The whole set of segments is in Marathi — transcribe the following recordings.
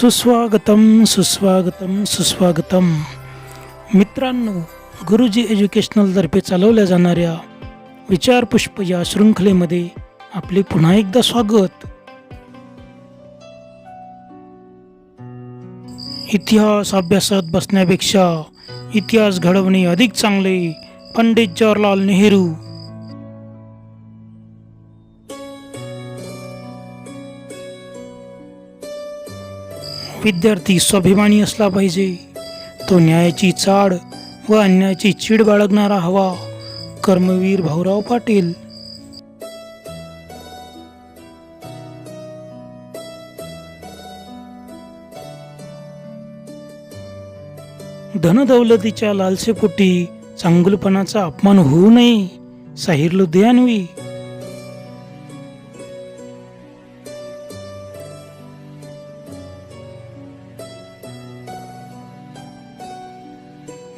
सुस्वागतम सुस्वागतम सुस्वागतम. मित्रांनो गुरुजी एज्युकेशनलतर्फे चालवल्या जाणाऱ्या विचारपुष्प या शृंखलेमध्ये आपले पुन्हा एकदा स्वागत. इतिहास अभ्यासात बसण्यापेक्षा इतिहास घडवणे अधिक चांगले पंडित जवाहरलाल नेहरू. विद्यार्थी स्वाभिमानी असला पाहिजे. तो न्यायाची चाड व अन्यायाची चीड बाळगणारा हवा. कर्मवीर भाऊराव पाटील. धनदौलतीच्या लालसेपोटी चांगुलपणाचा अपमान होऊ नये साहिर लुधियानवी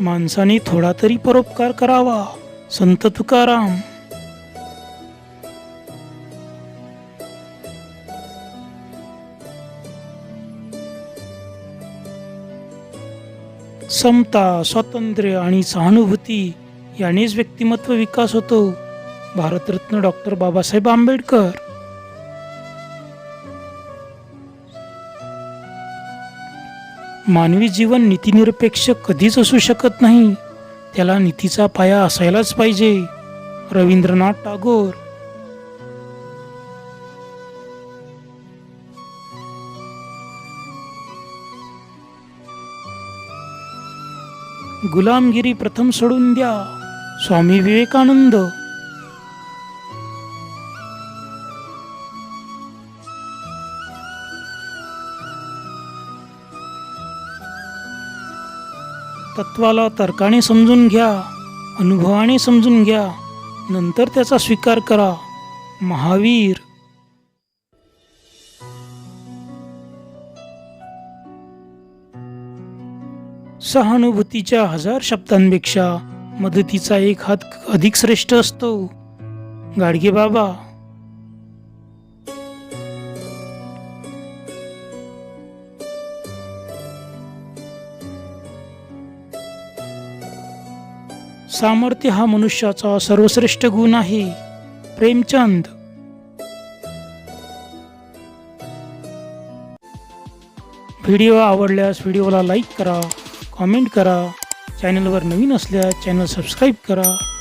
माणसाने थोडा तरी परोपकार करावा. संत तुकाराम. समता स्वातंत्र्य आणि सहानुभूती यानेच व्यक्तिमत्व विकास होतो. भारतरत्न डॉक्टर बाबासाहेब आंबेडकर. मानवी जीवन नीतिनिरपेक्ष कधीच असू शकत नाही. त्याला नीतीचा पाया असायलाच पाहिजे. रवींद्रनाथ टागोर. गुलामगिरी प्रथम सोडून द्या. स्वामी विवेकानंद. तत्वाला तर्काने समजून घ्या अनुभवाने समजून घ्या नंतर त्याचा स्वीकार करा. महावीर. सहानुभूतीच्या हजार शब्दांपेक्षा मदतीचा एक हात अधिक श्रेष्ठ असतो. गाडगे बाबा. सामर्थ्य हा मनुष्याचा सर्वश्रेष्ठ गुण आहे. प्रेमचंद. व्हिडिओ आवडल्यास व्हिडिओला लाईक करा कॉमेंट करा. चॅनलवर नवीन असल्यास चॅनल सबस्क्राईब करा.